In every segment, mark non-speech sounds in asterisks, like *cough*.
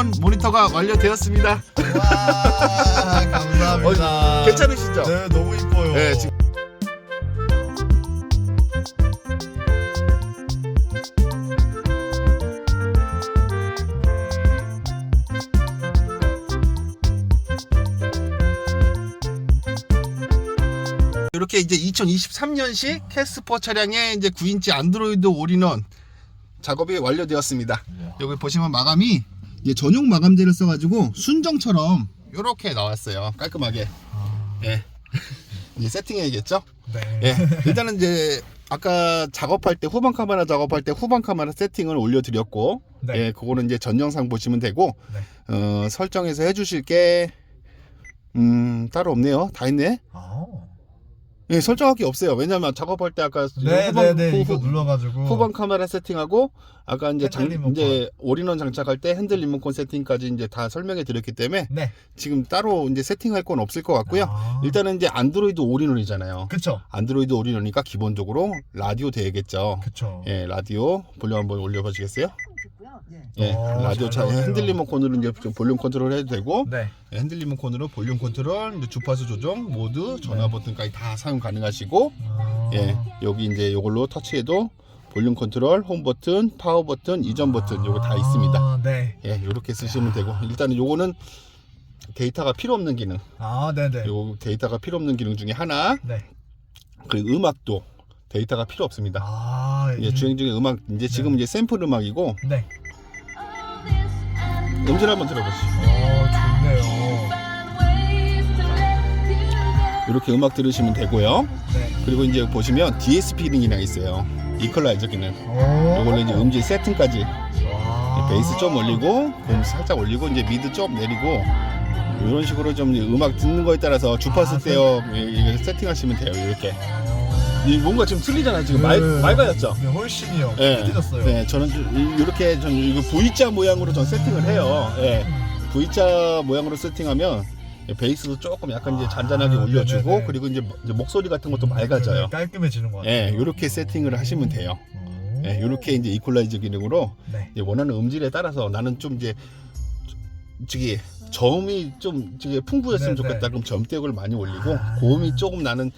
올인원 모니터가 완료되었습니다. 와 감사합니다. 어, 괜찮으시죠? 네 너무 이뻐요. 네, 지금 이렇게 이제 2023년식 캐스퍼 차량의 이제 9인치 안드로이드 올인원 작업이 완료되었습니다. 여기 보시면 마감이 이제 전용 마감재를 써가지고 순정처럼 이렇게 나왔어요. 깔끔하게. 예. *laughs* 이제 세팅해야겠죠? 네. 예. 일단은 이제 아까 작업할 때 후방 카메라 작업할 때 후방 카메라 세팅을 올려드렸고, 네. 예, 그거는 이제 전 영상 보시면 되고, 네. 어, 설정해서 해주실 게 음, 따로 없네요. 다 있네. 아. 예, 설정할 게 없어요. 왜냐면 작업할 때 아까 네네네 후- 이거 후- 눌러가지고. 후방 카메라 세팅하고 아까 이제 장, 리모컨. 이제 올인원 장착할 때 핸들 리모컨 세팅까지 이제 다 설명해 드렸기 때문에 네. 지금 따로 이제 세팅할 건 없을 것 같고요. 아. 일단은 이제 안드로이드 올인원이잖아요. 그쵸. 안드로이드 올인원이니까 기본적으로 라디오 돼야겠죠. 그쵸. 예, 라디오 볼륨 한번 올려 보시겠어요? 예, 어, 라디오 차잘 나오네요. 핸들 리모컨으로 이제 좀 볼륨 컨트롤 해도 되고 네. 예, 핸들 리모컨으로 볼륨 컨트롤, 이제 주파수 조정, 모드, 전화 버튼까지 다 사용 가능하시고 아. 예, 여기 이제 이걸로 터치해도 볼륨 컨트롤, 홈 버튼, 파워 버튼, 이전 버튼 요거 다 있습니다. 아, 네. 예, 이렇게 쓰시면 되고 일단은 요거는 데이터가 필요 없는 기능. 아, 네네. 요 데이터가 필요 없는 기능 중에 하나. 네. 그리고 음악도 데이터가 필요 없습니다. 아, 예, 이- 주행 중에 음악 이제 지금 이제 샘플 음악이고 네. 음질 한번 들어보시죠. 어, 좋네요. 이렇게 음악 들으시면 되고요. 네. 그리고 이제 보시면 DSP 기능이 있어요. 이퀄라이저 기능. 오. 이걸로 이제 음질 세팅까지 와. 베이스 좀 올리고 봄 살짝 올리고 이제 미드 좀 내리고 이런 식으로 좀 음악 듣는 거에 따라서 주파수 아, 떼어 이게 세팅하시면 돼요. 이렇게. 이 뭔가 지금 틀리잖아요. 지금 네. 말 맑아졌죠. 네, 훨씬이요. 예. 깨졌어요. 네, 저는 좀 이- 이렇게 전 이거 V자 모양으로 전 세팅을 해요. 예. V자 모양으로 세팅하면 베이스도 조금 약간 이제 잔잔하게 아, 올려주고 네네네. 그리고 이제, 뭐- 이제 목소리 같은 것도 맑아져요. 깔끔해지는 것 같아요. 예, 이렇게 세팅을 하시면 돼요. 오. 예, 이렇게 이제 이퀄라이저 기능으로 네. 이제 원하는 음질에 따라서 나는 좀 이제 저기 저음이 좀 저기 풍부했으면 네 네. 좋겠다. 그럼 점대역을 많이 올리고 아. 고음이 조금 나는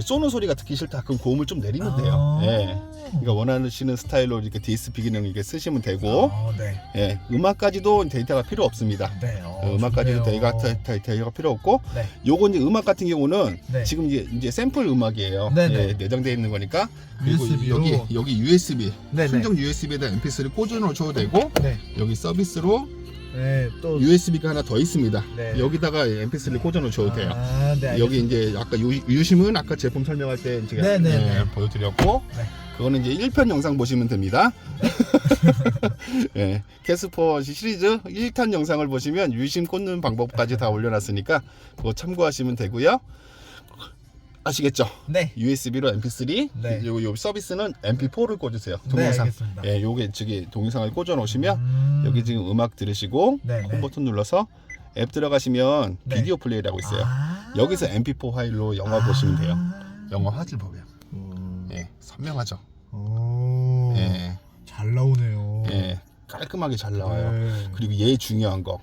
쏘는 소리가 듣기 싫다. 그럼 고음을 좀 내리면 돼요. 아. 예. 그러니까 원하시는 스타일로 이렇게 DSP 기능 이렇게 쓰시면 되고 아, 네. 예, 음악까지도 데이터가 필요 없습니다. 네. 어, 어, 음악까지도. 데이터, 데이터, 데이터가 필요 없고 네. 요거 이제 음악 같은 경우는 네. 지금 이제 이제 샘플 음악이에요. 네 네. 예, 내장되어 있는 거니까 그리고 USB 로. 여기 여기 USB 네네. 순정 USB에다 MP3를 꽂아 놓으셔도 되고 네. 여기 서비스로 네. 또 USB가 하나 더 있습니다. 네. 여기다가 MP3를 꽂아 놓으셔도 돼요. 아, 네. 알겠습니다. 여기 이제 아까 유, 유심은 아까 제품 설명할 때 제가 네 네네. 예, 보여드렸고 네. 그거는 이제 1편 영상 보시면 됩니다. *laughs* 예, 캐스퍼 시리즈 1탄 영상을 보시면 유심 꽂는 방법까지 다 올려놨으니까 그거 참고하시면 되고요. 아시겠죠? 네. USB로 MP3, 네. 요, 요 서비스는 MP4를 꽂으세요. 네, 동영상. 알겠습니다. 예, 요게 저기 동영상을 꽂아 놓으시면 음. 여기 지금 음악 들으시고 네, 홈 네. 버튼 눌러서 앱 들어가시면 네. 비디오 플레이라고 있어요. 아. 여기서 MP4 파일로 영화 보시면 돼요. 영화 화질 보면 음. 예, 선명하죠. 오. 예, 잘 나오네요. 예, 깔끔하게 잘 나와요. 네. 그리고 얘 중요한 거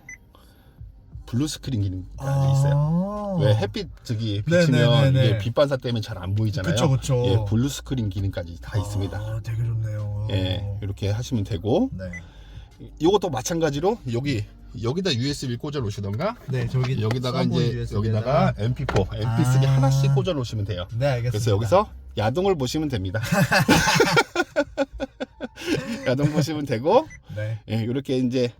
블루 스크린 기능까지 있어요. 아. 왜 햇빛 저기 네, 비치면 네, 네, 이게 네. 빛반사 때문에 잘 안 보이잖아요. 그쵸, 그쵸. 예, 블루 스크린 기능까지 다 있습니다. 아, 되게 좋네요. 예, 이렇게 하시면 되고 네. 이것도 마찬가지로 여기 여기다 USB 꽂아 놓으시던가 네, 저기 여기다가 이제 USB 여기다가 에다가. MP4, MP3 아. 하나씩 꽂아 놓으시면 돼요. 네, 알겠습니다. 그래서 여기서 야동을 보시면 됩니다. *laughs* *laughs* 야동 보시면 되고 네. 예, 이렇게 이제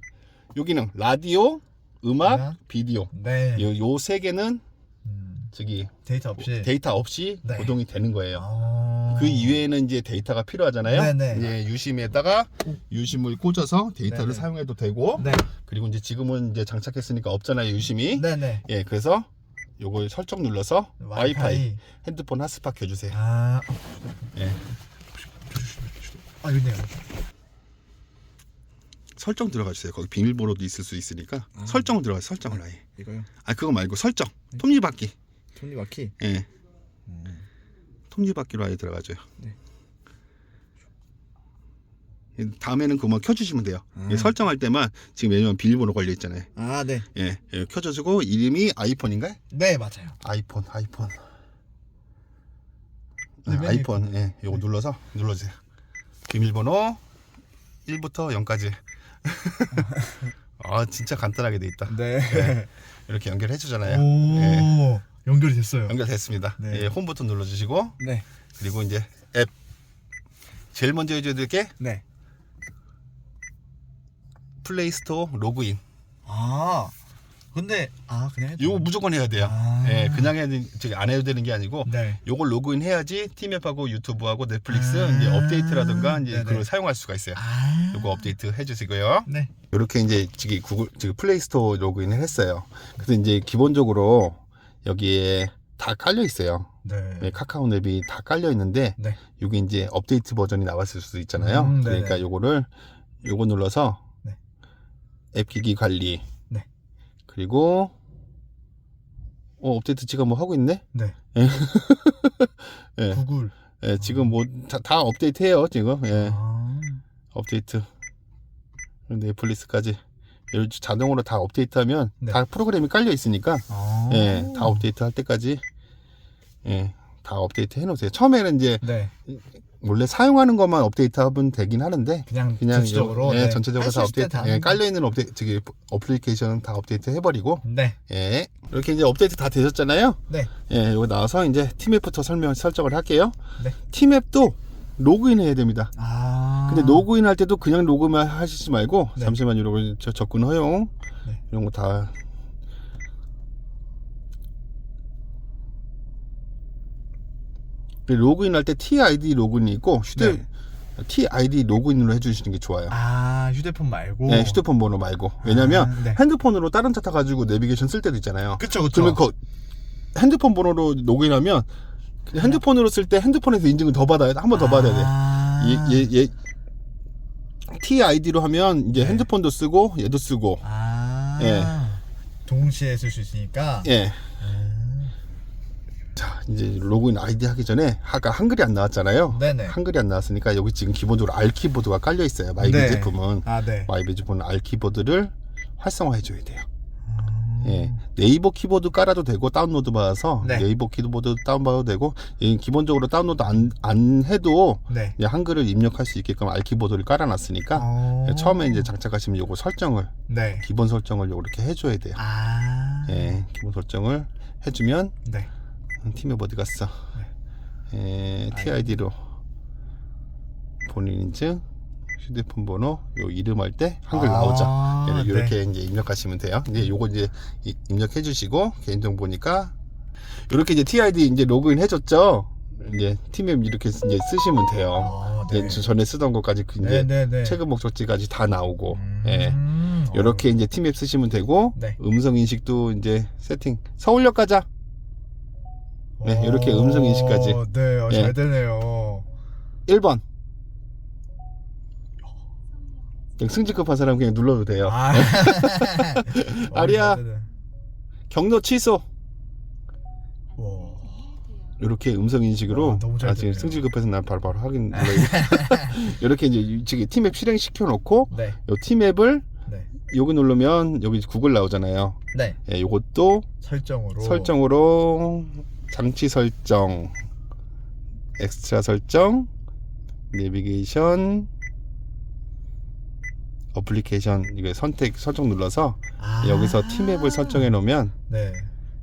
여기는 라디오, 음악, 음악. 비디오 네. 요 세 개는 음, 저기 데이터 없이 데이터 없이 네. 구동이 되는 거예요. 아. 그 이외에는 이제 데이터가 필요하잖아요. 네네. 예, 유심에다가 유심을 꽂아서 데이터를 네네. 사용해도 되고 네. 그리고 이제 지금은 이제 장착했으니까 없잖아요, 유심이. 네, 네. 예, 그래서 요걸 설정 눌러서 와이파이, 와이파이. 핸드폰 핫스팟 켜주세요. 아. 예. 아, 여기네요. 설정 들어가 주세요. 거기 비밀번호도 있을 수 있으니까 설정을 들어가 설정을 아예. 이거요? 아 그거 말고 설정. 톱니바퀴. 톱니바퀴. 예. 톱니바퀴로 아예 들어가줘요. 네. 다음에는 그만 켜주시면 돼요. 아. 예, 설정할 때만 지금 왜냐면 비밀번호 걸려 있잖아요. 아, 네. 예, 예, 켜줘주고 이름이 아이폰인가요? 네, 맞아요. 아이폰, 아이폰. 아, 네, 아이폰, 예, 요거 눌러서 눌러주세요. 비밀번호 1부터 0까지. *laughs* 아, 진짜 간단하게 돼 있다. 네. 이렇게 연결해 주잖아요. 오, 예, 연결이 됐어요. 연결됐습니다. 네. 예, 홈 버튼 눌러주시고 네. 그리고 이제 앱 제일 먼저 해줘야 될 게 네. 플레이스토어 로그인. 아, 근데 아 그냥 해도 요거 무조건 해야 돼요. 아. 예, 그냥 해야 되, 저기 안 해도 되는 게 아니고 네. 요걸 로그인 해야지 티맵하고 유튜브하고 넷플릭스 아. 이제 업데이트라든가 이제 네네. 그걸 사용할 수가 있어요. 아. 요거 업데이트 해주시고요. 네. 이렇게 이제 저기 구글 저기 플레이스토어 로그인을 했어요. 그래서 이제 기본적으로 여기에 다 깔려 있어요. 네. 네, 카카오 앱이 다 깔려 있는데 네. 이게 이제 업데이트 버전이 나왔을 수도 있잖아요. 음. 그러니까 요거를 요거 눌러서 네. 앱 기기 관리 네. 그리고 어 업데이트 지금 뭐 하고 있네? 네. *laughs* 예. 구글. 예, 지금 뭐다 업데이트해요 지금. 예. 아. 업데이트 넷플릭스까지 이렇게 자동으로 다 업데이트하면 네. 다 프로그램이 깔려 있으니까 아. 예, 다 업데이트 할 때까지 예, 다 업데이트 해놓으세요. 처음에는 이제 네. 원래 사용하는 것만 업데이트하면 되긴 하는데 그냥 그냥 전체적으로 요- 예, 네. 전체적으로 다 업데이트 다 예. 깔려 있는 업데이트 저기 어플리케이션 다 업데이트 해버리고 네. 예 이렇게 이제 업데이트 다 되셨잖아요. 네. 예, 여기 나와서 이제 팀앱부터 설명 설정을 할게요. 네. 팀앱도 로그인 해야 됩니다. 아. 근데 로그인 할 때도 그냥 로그인만 하시지 말고 네. 잠시만요. 저 접근 허용 네. 이런 거 다 로그인 할 때 TID 로그인이 있고 휴대 네. TID 로그인으로 해주시는 게 좋아요. 아, 휴대폰 말고. 네, 휴대폰 번호 말고 왜냐면 아, 네. 핸드폰으로 다른 차 타 가지고 내비게이션 쓸 때도 있잖아요. 그쵸, 그쵸. 그러면 그 핸드폰 번호로 로그인하면 핸드폰으로 쓸 때 핸드폰에서 인증을 더 받아야 돼. 한 번더 받아야 돼. 아. 얘, 얘, 얘 TID로 하면 이제 네. 핸드폰도 쓰고 얘도 쓰고 아. 예. 동시에 쓸 수 있으니까. 예. 아. 자 이제 로그인 아이디 하기 전에 아까 한글이 안 나왔잖아요. 네네. 한글이 안 나왔으니까 여기 지금 기본적으로 R 키보드가 깔려 있어요. 마이비 네. 제품은 아, 네. 마이비 제품은 R 키보드를 활성화해 줘야 돼요. 음. 예. 네이버 키보드 깔아도 되고 다운로드 받아서 네. 네이버 키보드 다운받아도 되고 예, 기본적으로 다운로드 안, 안 해도 네. 한글을 입력할 수 있게끔 R 키보드를 깔아놨으니까 어. 예, 처음에 이제 장착하시면 요거 설정을 네. 기본 설정을 요렇게 해줘야 돼요. 아. 예, 기본 설정을 해주면 네. 팀에 어디 갔어? 예, TID로 본인 인증, 휴대폰 번호, 요 이름 할 때 한글 아, 나오죠. 예, 네. 이렇게 이제 입력하시면 돼요. 이제 요거 이제 이- 입력해 주시고 개인정보니까 이렇게 이제 TID 이제 로그인 해줬죠. 이제 팀앱 이렇게 이제 쓰시면 돼요. 아, 이제 저- 전에 쓰던 것까지 그 이제 네, 네, 네. 최근 목적지까지 다 나오고, 예. 음. 이렇게 이제 팀앱 쓰시면 되고 네. 음성 인식도 이제 세팅 서울역 가자 네, 이렇게 어, 음성 인식까지. 네, 어, 예. 잘 되네요. 1번 승진 급한 사람 그냥 눌러도 돼요 아. *laughs* 아리야. 어, 잘 되네. 경로 취소 와. 이렇게 음성 인식으로 너무 잘 아, 지금 되네요. 승진 급해서 난 바로바로 확인 *laughs* 이렇게 이제 지금 팀앱 실행 시켜 놓고 네. 요 팀앱을 네. 여기 누르면 여기 구글 나오잖아요 네. 예, 요것도 설정으로. 설정으로 장치 설정 엑스트라 설정 내비게이션 어플리케이션 이거 선택 설정 눌러서 아. 여기서 팀앱을 설정해 놓으면 네.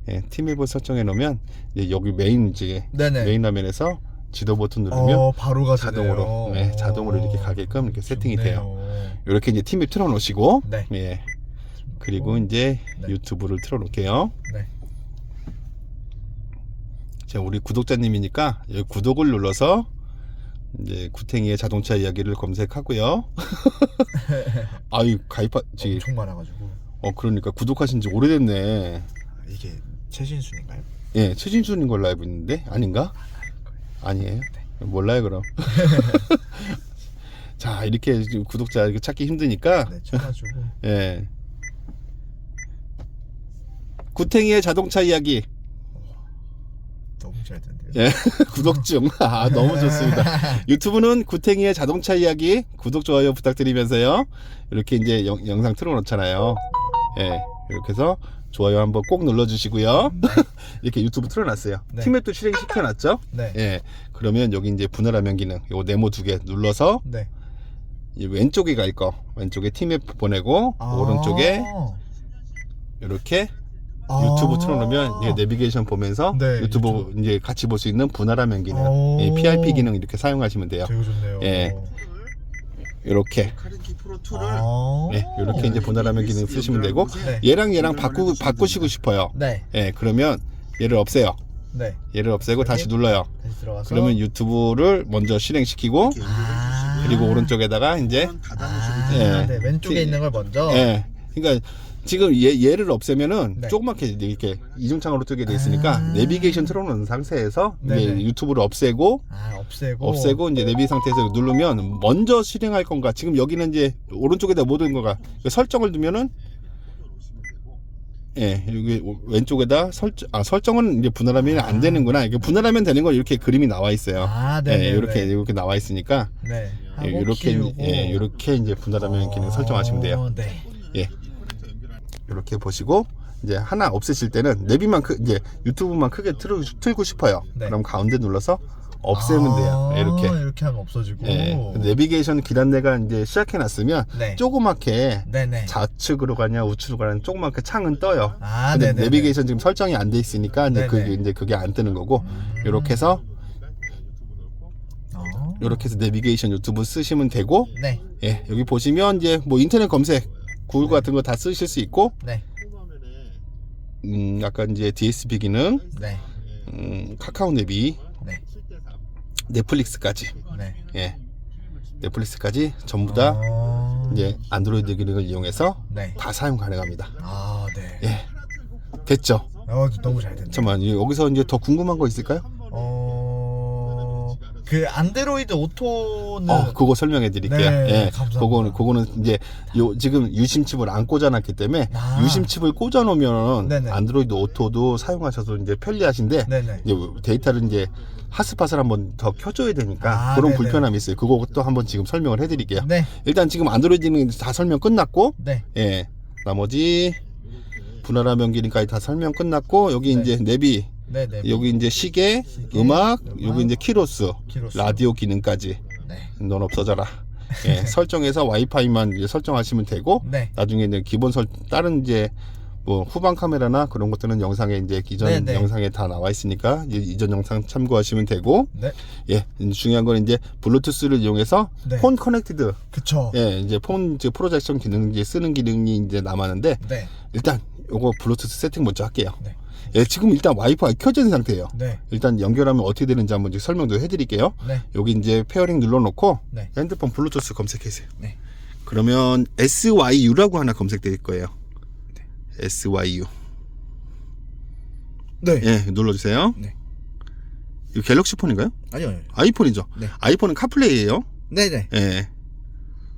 예, 팀앱을 설정해 놓으면 이제 여기 메인 이제 네네. 메인 화면에서 지도 버튼 누르면 어, 바로가 자동으로, 되네요. 네, 자동으로 이렇게 오, 가게끔 이렇게 세팅이 좋네요. 이렇게 이제 팀앱 틀어 놓으시고 네. 예. 그리고 이제 네. 유튜브를 틀어 놓을게요. 네. 자, 우리 구독자님이니까 여기 구독을 눌러서 이제 구탱이의 자동차 이야기를 검색하고요. *laughs* 아유 가입하 지 엄청 많아가지고 어 그러니까 구독하신 지 오래됐네. 이게 최신 순인가요? 예, 최진순인 걸로 알고 있는데 아닌가? 아니에요? 몰라요 그럼. *laughs* *laughs* 자 이렇게 구독자 찾기 힘드니까 네, 쳐가지고 예. 구탱이의 자동차 이야기 너무 잘 된대요. 예, *laughs* 구독 중. 아, 너무 좋습니다. 유튜브는 구탱이의 자동차 이야기 구독 좋아요 부탁드리면서요. 이렇게 이제 영, 영상 틀어놓잖아요. 예, 이렇게 해서 좋아요 한번 꼭 눌러주시고요. *laughs* 이렇게 유튜브 틀어놨어요. 네. 팀앱도 실행 시켜놨죠. 네. 예, 그러면 여기 이제 분할화면 기능, 요 네모 두 개 눌러서 네. 이 왼쪽에 갈 거, 왼쪽에 팀앱 보내고 아. 오른쪽에 이렇게 아. 유튜브 틀어놓으면 이게 내비게이션 보면서 네, 유튜브 유튜브. 이제 같이 볼 수 있는 분할화면 기능, 오. 이 PIP 기능 이렇게 사용하시면 돼요. 되게 좋네요. 예. 이렇게 카렌키 프로 2를 아. 네, 이렇게 이제 분할화면 기능 쓰시면 되고 네. 얘랑 얘랑 바꾸 바꾸시고 싶어요. 네. 예, 그러면 얘를 없애요. 네. 얘를 없애고 다시 눌러요. 다시 들어가서 그러면 유튜브를 먼저 실행시키고 아. 그리고 오른쪽에다가 이제 아, 예. 네. 왼쪽에 티- 있는 걸 먼저 예. 그러니까 지금 얘, 얘를 없애면은 네. 조그맣게 이렇게 이중창으로 뜨게 돼 있으니까 아. 내비게이션 틀어놓은 상태에서 이제 네네. 유튜브를 없애고 아, 없애고 없애고 이제 내비 상태에서 누르면 먼저 실행할 건가 지금 여기는 이제 오른쪽에다 모든 거가 그 설정을 두면은 예 여기 오- 왼쪽에다 설정 아 설정은 이제 분할하면 안 되는구나 이게 분할하면 되는 건 이렇게 그림이 나와 있어요 아, 네. 예 이렇게 이렇게 나와 있으니까 네. 예, 이렇게 키우고. 예 이렇게 이제 분할하면 기능 설정하시면 돼요 어, 네. 예 이렇게 보시고 이제 하나 없애실 때는 내비만 크, 이제 유튜브만 크게 틀고, 틀고 싶어요 네. 그럼 가운데 눌러서 없애면 돼요 아, 이렇게 이렇게 하면 없어지고. 예, 내비게이션 기란내가 이제 시작해 놨으면 네. 조그맣게 네네. 좌측으로 가냐 우측으로 가냐 조그맣게 창은 떠요. 아, 근데 네네. 내비게이션 지금 설정이 안 돼 있으니까 이제 네네. 그게 이제 그게 안 뜨는 거고 음. 이렇게 해서 어. 이렇게 해서 내비게이션 유튜브 쓰시면 되고 네. 예, 여기 보시면 이제 뭐 인터넷 검색 구글 같은 거 다 쓰실 수 있고 네. 음, 약간 이제 DSP 기능, 네. 음, 카카오 내비, 네. 넷플릭스까지 네. 예, 넷플릭스까지 전부 다 어. 이제 안드로이드 기능을 이용해서 네. 다 사용 가능합니다. 아, 네. 예, 됐죠? 어, 너무 잘 됐네. 잠깐만 여기서 이제 더 궁금한 거 있을까요? 어. 그 안드로이드 오토는 어 그거 설명해 드릴게요. 네, 예, 감사합니다. 그거는 그거는 이제 요 지금 유심칩을 안 꽂아 놨기 때문에 아. 유심칩을 꽂아 놓으면 네네. 안드로이드 오토도 사용하셔서 이제 편리하신데 네네. 이제 데이터를 이제 핫스팟을 한번 더 켜 줘야 되니까 아, 그런 네네. 불편함이 있어요. 그것도 한번 지금 설명을 해 드릴게요. 네. 일단 지금 안드로이드는 다 설명 끝났고, 네. 예, 나머지 분할화면 기능까지 다 설명 끝났고 여기 네. 이제 내비, 네, 네. 여기 이제 시계, 음악, 여기 이제 키로수, 키로수. 라디오 기능까지 네. 넌 없어져라. 예, *laughs* 설정해서 와이파이만 이제 설정하시면 되고 네. 나중에 이제 기본 설 다른 이제 뭐 후방 카메라나 그런 것들은 영상에 이제 이전 네, 네. 영상에 다 나와 있으니까 이전 영상 참고하시면 되고 네. 예 중요한 건 이제 블루투스를 이용해서 네. 폰 커넥티드 그쵸. 예 이제 폰 이제 프로젝션 기능 이제 쓰는 기능이 이제 남았는데 네. 일단 요거 블루투스 세팅 먼저 할게요. 네. 예 지금 일단 켜져 있는 상태예요. 네. 일단 연결하면 어떻게 되는지 한번 이제 설명도 해드릴게요. 네. 여기 이제 페어링 눌러놓고 네. 핸드폰 블루투스 검색해주세요. 네. 그러면 SYU라고 하나 검색될 거예요. SYU. 네. 예, 눌러주세요. 네. 이거 갤럭시 폰인가요? 아니요. 아니요. 아이폰이죠. 네. 아이폰은 카플레이예요. 네네. 예.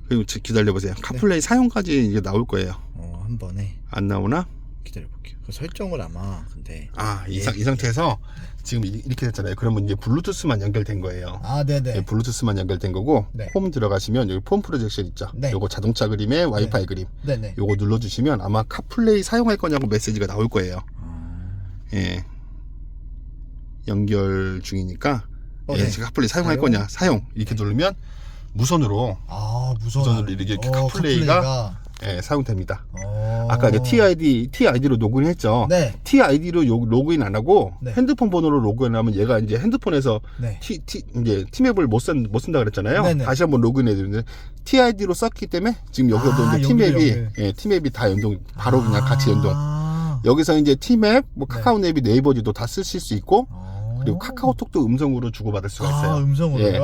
그리고 지- 기다려보세요. 카플레이 사용까지 이제 나올 거예요. 어, 한 번에 안 나오나? 기다려 볼게요. 그 설정을 아마 근데 아, 이, 예. 상, 이 상태에서 지금 이- 이렇게 됐잖아요. 그러면 이제 블루투스만 연결된 거예요. 아, 네네. 예, 블루투스만 연결된 거고 네. 홈 들어가시면 여기 폰 프로젝션 있죠. 네. 요거 자동차 그림에 와이파이 그림. 네네. 요거 눌러주시면 아마 카플레이 사용할 거냐고 메시지가 나올 거예요. 아, 예. 연결 중이니까 어, 예, 네. 지금 카플레이 사용할 사용? 거냐 사용 이렇게 누르면 무선으로 아 무선 무선으로 이렇게 카플레이가 예, 사용됩니다. 어... 아까 이제 TID TID로 로그인했죠. 네. TID로 요- 로그인 안 하고 네. 핸드폰 번호로 로그인하면 얘가 이제 핸드폰에서 네. T, T 이제 티맵을 못, 쓴, 못 쓴다 그랬잖아요. 네네. 다시 한번 로그인해야 되는데 TID로 썼기 때문에 지금 여기서도 아, 이제 티맵이 연결. 예, 티맵이 다 연동 바로 그냥 같이 연동. 아. 여기서 이제 티맵, 뭐 네. 카카오네비, 네이버지도 다 쓰실 수 있고 어. 그리고 카카오톡도 음성으로 주고받을 수가 있어요. 아, 음성으로요. 예.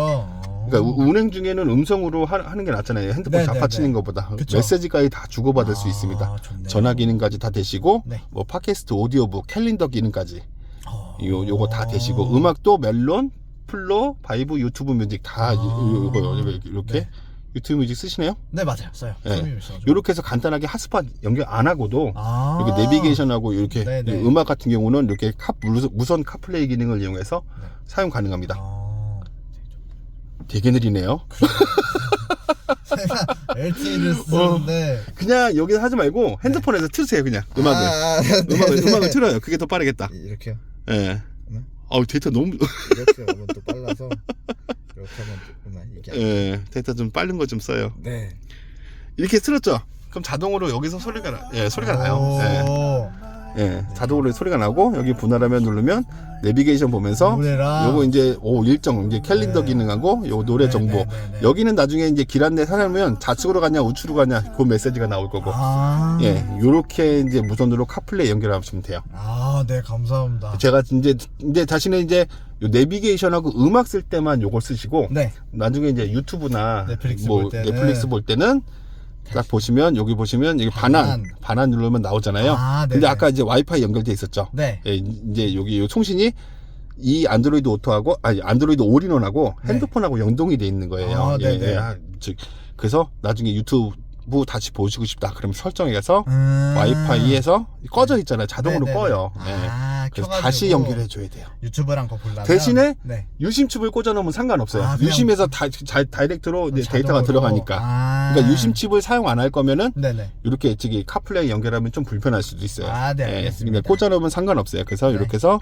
어. 그러니까 우- 운행 중에는 음성으로 하, 는게 낫잖아요. 핸드폰 네, 잡아치는 네, 네. 것보다 그쵸. 메시지까지 다 주고받을 수 아, 있습니다. 좋네요. 전화 기능까지 다 되시고 네. 뭐 팟캐스트 오디오북 캘린더 기능까지 어. 요 요거 다 되시고 음악도 멜론, 플로, 바이브, 유튜브 뮤직 다 아. 요- 요거 요거 이렇게 네. 유튜브 뮤직 쓰시네요? 네 맞아요 써요. 네. 이렇게 해서 간단하게 핫스팟 연결 안 하고도 아. 이렇게 내비게이션하고 이렇게 네네. 이 음악 같은 경우는 이렇게 카, 무선 카플레이 기능을 이용해서 네. 사용 가능합니다. 아. 되게 느리네요. 제가 LTE를 *laughs* 쓰는데 그냥 여기서 하지 말고 핸드폰에서 틀으세요 그냥 음악을. 아, 네, 음악을, 네. 음악을 틀어요. 그게 더 빠르겠다. 이렇게요. 예. 네. 아우 데이터 너무 이렇게 하면 또 빨라서 이렇게 하면 조금만 이게 안- 예 데이터 좀 빠른 거 좀 써요. 네. 이렇게 틀었죠. 그럼 자동으로 여기서 소리가 나, 예 소리가 나요. 예. 오. 예, 자동으로 소리가 나고 여기 분할하면 누르면 내비게이션 보면서 노래랑 요거 이제 오 일정 이제 캘린더 네. 기능하고 요 노래 네, 정보 네. 여기는 나중에 이제 길 안내 사려면 좌측으로 가냐 우측으로 가냐 그 메시지가 나올 거고 아. 예 요렇게 이제 무선으로 카플레이 연결하시면 돼요 아, 네, 감사합니다. 제가 이제 이제 다시는 이제 요 내비게이션하고 음악 쓸 때만 요걸 쓰시고 네. 나중에 이제 유튜브나 넷플릭스 뭐 볼 때는 넷플릭스 볼 때는 딱 보시면 여기 보시면 여기 반환 반환. 반환 누르면 나오잖아요 아, 근데. 아까 이제 와이파이 연결돼 있었죠 네. 예, 이제 여기 요 통신이 이 안드로이드 오토하고 아니 안드로이드 올인원하고 네. 핸드폰하고 연동이 돼 있는 거예요. 아, 예, 네네. 예. 아, 즉 그래서 나중에 유튜브 다시 보시고 싶다. 그럼 설정에 가서 음. 와이파이에서 꺼져 있잖아요. 자동으로 네네네. 꺼요. 예. 아, 그래서 켜가지고 다시 연결해 줘야 돼요. 유튜브랑 거 보려면 대신에 네. 유심칩을 꽂아 놓으면 상관없어요. 아, 그냥- 유심에서 다, 자, 다이렉트로 이제 데이터가 자동으로. 들어가니까. 아. 그러니까 유심칩을 사용 안 할 거면은 네네. 이렇게 저기 카플레이 연결하면 좀 불편할 수도 있어요. 아, 네, 예, 알겠습니다. 근데 꽂아 놓으면 상관없어요. 그래서 네. 이렇게 해서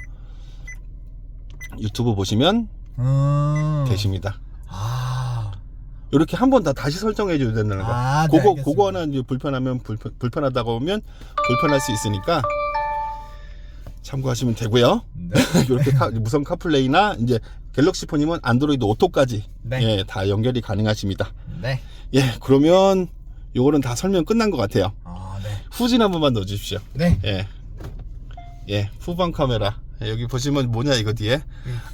유튜브 보시면 음. 되십니다. 아. 이렇게 한 번 다 다시 설정해 줘야 된다는 거. 아, 네, 그거 알겠습니다. 그거는 이제 불편하면 불편, 불편하다고 하면 불편할 수 있으니까 참고하시면 되고요. 네. *laughs* 이렇게 카- 무선 카플레이나 이제 갤럭시 폰이면 안드로이드 오토까지 네. 예, 다 연결이 가능하십니다. 네. 예, 그러면 요거는 다 설명 끝난 것 같아요. 아, 네. 후진 한 번만 넣어 주십시오. 네. 예. 예, 후방 카메라. 예, 여기 보시면 뭐냐 이거 뒤에.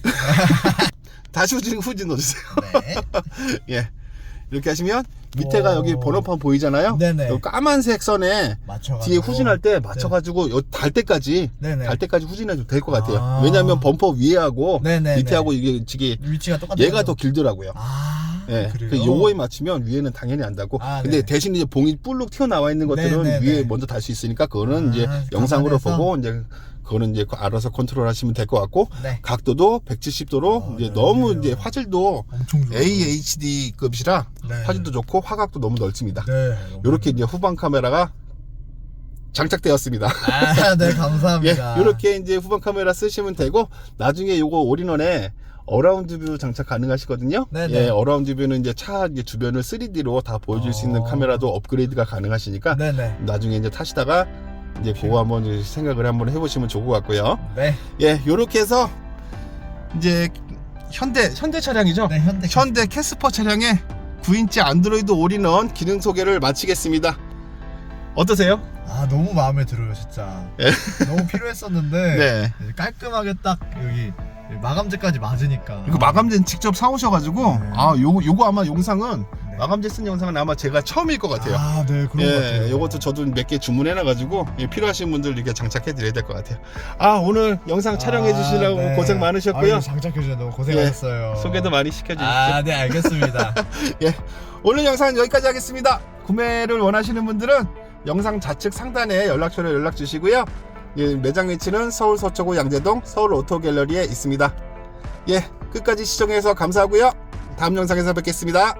*laughs* 다시 후진 후진 넣어 주세요. 네. *laughs* 예. 이렇게 하시면 밑에가 오. 여기 번호판 보이잖아요. 네네. 요 까만색 선에 맞춰 뒤에 후진할 때 맞춰가지고 요 달 때까지 네네. 달 때까지 후진해도 될 것 같아요. 아. 왜냐하면 범퍼 위에하고 네네네. 밑에하고 이게 지게 위치가 똑같아요. 얘가 더 길더라고요. 아. 예, 그래요. 그 요거에 맞추면 위에는 당연히 안다고. 아, 근데 네네. 대신 이제 봉이 뿔룩 튀어나와 있는 것들은 네네네. 위에 먼저 달 수 있으니까 그거는 아, 이제 영상으로? 보고 이제 그거는 이제 알아서 컨트롤 하시면 될 것 같고 네. 각도도 170도로 아, 이제 네, 너무 네. 이제 화질도 엄청 좋아요. AHD급이라 네. 화질도 좋고 화각도 너무 넓습니다. 네. 이렇게 이제 후방 카메라가 장착되었습니다. 아, 네, *laughs* 예, 감사합니다. 이렇게 이제 후방 카메라 쓰시면 되고 나중에 요거 올인원에 어라운드 뷰 장착 가능하시거든요. 네네. 예, 어라운드 뷰는 이제 차 이제 주변을 3D로 다 보여줄 수 있는 어. 카메라도 업그레이드가 가능하시니까 네네. 나중에 이제 타시다가 이제 그거 한번 생각을 한번 해보시면 좋을 것 같고요. 네. 예, 요렇게 해서 이제 현대 현대 차량이죠. 네, 현대. 현대 캐스퍼 차량의 9인치 안드로이드 올인원 기능 소개를 마치겠습니다. 어떠세요? 아, 너무 마음에 들어요, 진짜. 예. 너무 필요했었는데. *laughs* 네. 깔끔하게 딱 여기 마감재까지 맞으니까. 이거 마감재는 직접 사오셔가지고 네. 아 요거 요거 아마 영상은 네. 마감재 쓴 영상은 아마 제가 처음일 것 같아요. 아, 네, 그런 것 같아요. 예, 요것도 저도 몇 개 주문해놔가지고 예, 필요하신 분들 이렇게 장착해 드려야 될 것 같아요. 아 오늘 영상 촬영해 주시라고 아, 네. 고생 많으셨고요. 아유, 장착해 주셔서 너무 고생하셨어요. 소개도 많이 시켜주십시오. 아, 네, 알겠습니다. *laughs* 예, 오늘 영상은 여기까지 하겠습니다. 구매를 원하시는 분들은 영상 좌측 상단에 연락처를 연락 주시고요. 예, 매장 위치는 서울 서초구 양재동 서울 오토 갤러리에 있습니다. 예, 끝까지 시청해주셔서 감사하고요. 다음 영상에서 뵙겠습니다.